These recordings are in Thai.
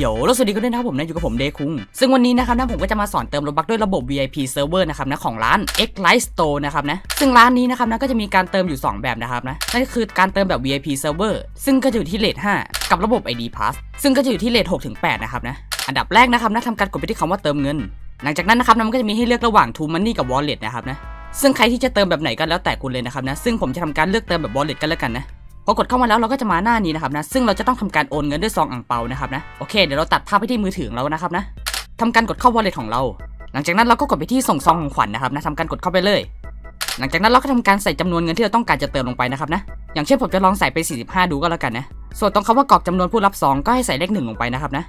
โยแล้วสวัสดีกันด้วยนะครับผมนะอยู่กับผมเดคุง ซึ่งวันนี้นะครับนะผมก็จะมาสอนเติมโลบักด้วยระบบ VIP Server นะครับนะของร้าน X Light Store นะครับนะซึ่งร้านนี้นะครับนะก็จะมีการเติมอยู่ 2 แบบนะครับนะนั่นก็คือการเติมแบบ VIP Server ซึ่งก็จะอยู่ที่เลท5กับระบบ ID Pass ซึ่งก็จะอยู่ที่เลท6ถึง8นะครับนะอันดับแรกนะครับนะทำการกดไปที่คำว่าเติมเงิน หลังจากนั้นนะครับนะมันก็จะมีให้เลือกระหว่าง True Money กับ Wallet นะครับนะซึ่งใครที่จะเติมแบบไหนก็แล้วแต่คุณเลยนะครับนะซึ่งผมจะทำการเลือกเติมแบบ Wallet กันแล้วกันนะ พอกดเข้ามาแล้วเราก็จะมาหน้านี้นะครับนะ ซึ่งเราจะต้องทำการโอนเงินด้วยซองอ่างเปานะครับนะ โอเค เดี๋ยวเราตัดภาพไปที่มือถือของเรานะครับนะทำการกดเข้า wallet ของเรา หลังจากนั้นเราก็กดไปที่ส่งซองของขวัญนะครับนะทำการกดเข้าไปเลย หลังจากนั้นเราก็ทำการใส่จำนวนเงินที่เราต้องการจะเติมลงไปนะครับนะ อย่างเช่นผมจะลองใส่ไป 45 ดูก็แล้วกันนะ ส่วนตรงคำว่ากรอกจำนวนผู้รับซองก็ให้ใส่เลขหนึ่งลงไปนะครับนะ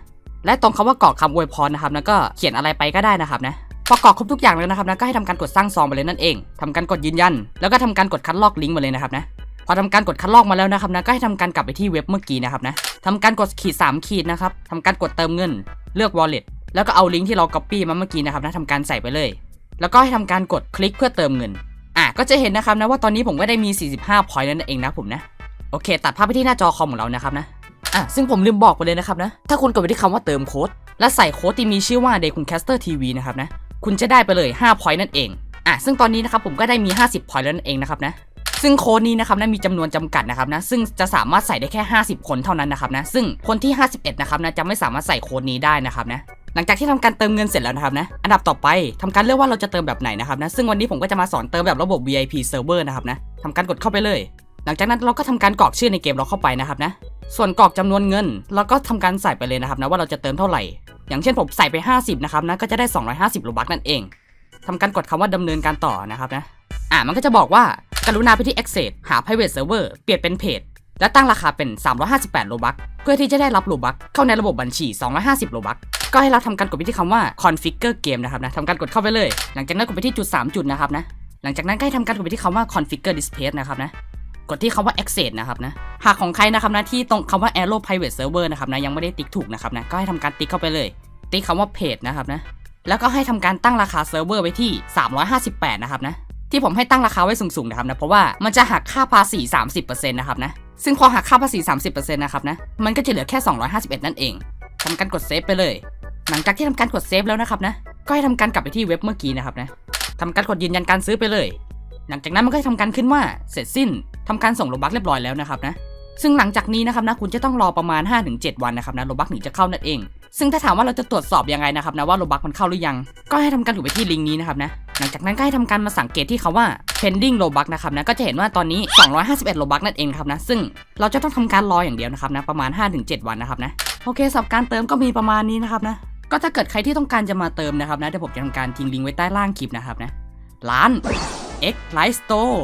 และตรงคำว่ากรอกคำอวยพรนะครับนะก็เขียนอะไรไปก็ได้นะครับนะพอกรอกครบทุกอย่างแล้วนะครับนะก็ให้ทำการกดสร้างซองไปเลยนั่นเองทำการกดยืนยัน แล้วก็ทำการกดคัดลอกลิงก์มาเลยนะครับนะ พอทำการกดคัดลอกมาแล้วนะครับนะก็ให้ทำการกลับไปที่เว็บเมื่อกี้นะครับนะทำการกดขีด 3 ขีดนะครับทำการกดเติมเงิน เลือก wallet แล้วก็เอาลิงก์ที่เรา copy มาเมื่อกี้นะครับนะทำการใส่ไปเลย แล้วก็ให้ทำการกดคลิกเพื่อเติมเงิน อะก็จะเห็นนะครับนะว่าตอนนี้ผมก็ได้มี 45 point แล้วนั่นเองนะผมนะ โอเค ตัดภาพไปที่หน้าจอคอมของเรานะครับนะ อะซึ่งผมลืมบอกไปเลยนะครับนะ ถ้าคุณกดไปที่คำว่าเติมโค้ด และใส่โค้ดที่มีชื่อว่า d e c u n c a s t e r TV นะครับนะ คุณจะได้ไปเลย 5 point นั่นเอง อะซึ่งตอนนี้นะครับผมก็ได้มี 50 point แล้วนั่นเองนะครับนะ ซึ่งโค้ดนี้นะครับนะมีจำนวนจำกัดนะครับนะซึ่งจะสามารถใส่ได้แค่ 50 คนเท่านั้นนะครับนะซึ่งคนที่ 51นะครับนะจะไม่สามารถใส่โค้ดนี้ได้นะครับนะหลังจากที่ทำการเติมเงินเสร็จแล้วนะครับนะ อันดับต่อไปทำการเลือกว่าเราจะเติมแบบไหนนะครับนะ ซึ่งวันนี้ผมก็จะมาสอนเติมแบบระบบ VIP Server นะครับนะทำการกดเข้าไปเลย หลังจากนั้นเราก็ทำการกรอกชื่อในเกมเราเข้าไปนะครับนะ ส่วนกรอกจำนวนเงินเราก็ทำการใส่ไปเลยนะครับนะว่าเราจะเติมเท่าไหร่ อย่างเช่นผมใส่ไป 50นะครับนะก็จะได้ 250โลบัคนั่นเองทำการกดคำว่าดำเนินการต่อนะครับนะ อะมันก็จะบอกว่า กรุณาไปที่ Access หา private server เปลี่ยนเป็นเพจและตั้งราคาเป็น 358 โลบัคเพื่อที่จะได้รับโลบัคเข้าในระบบบัญชี 250 โลบัคก็ให้เราทำการกดไปที่คำว่า configure game นะครับนะทำการกดเข้าไปเลย หลังจากนั้นกดไปที่จุด 3 จุดนะครับนะ หลังจากนั้นก็ให้ทำการกดไปที่คำว่า configure display นะครับนะ กดที่คำว่า access นะครับนะ หากของใครนะครับนะที่ตรงคำว่า arrow private server นะครับนะยังไม่ได้ติ๊กถูกนะครับนะ ก็ให้ทำการติ๊กเข้าไปเลย ติ๊กคำว่า page นะครับนะ แล้วก็ให้ทำการตั้งราคาเซิร์ฟเวอร์ไว้ที่ 358 นะครับนะ ที่ผมให้ตั้งราคาไว้สูงๆนะครับนะเพราะว่ามันจะหักค่าภาษี 30%นะครับนะซึ่งพอหักค่าภาษี 30%นะครับนะมันก็จะเหลือแค่ 251 นั่นเองทำการกดเซฟไปเลย หลังจากที่ทำการกดเซฟแล้วนะครับนะก็ให้ทำการกลับไปที่เว็บเมื่อกี้นะครับนะทำการกดยืนยันการซื้อไปเลย หลังจากนั้นมันก็จะทำการขึ้นว่าเสร็จสิ้นทำการส่งโลบักเรียบร้อยแล้วนะครับนะซึ่งหลังจากนี้นะครับนะคุณจะต้องรอประมาณ 5-7 วันนะครับนะโลบักถึงจะเข้านั่นเอง ซึ่งถ้าถามว่าเราจะตรวจสอบยังไงนะครับนะว่าโลบักมันเข้าหรือยัง ก็ให้ทำการถูกไปที่ลิงก์นี้นะครับนะ ลังจากนั้นก็ให้ทำการมาสังเกตที่คาว่า pending low buck นะครับนะก็จะเห็นว่าตอนนี้ 251โลบักนั่นเองครับนะซึ่งเราจะต้องทำการรออย่างเดียวนะครับนะประมาณ 5-7 วันนะครับนะโอเคสำหรับการเติมก็มีประมาณนี้นะครับนะก็ถ้าเกิดใครที่ต้องการจะมาเติมนะครับนะเดี๋ยวผมจะทำการทิ้งลิงก์ไว้ใต้ล่างคลิปนะครับนะร้าน X Light Store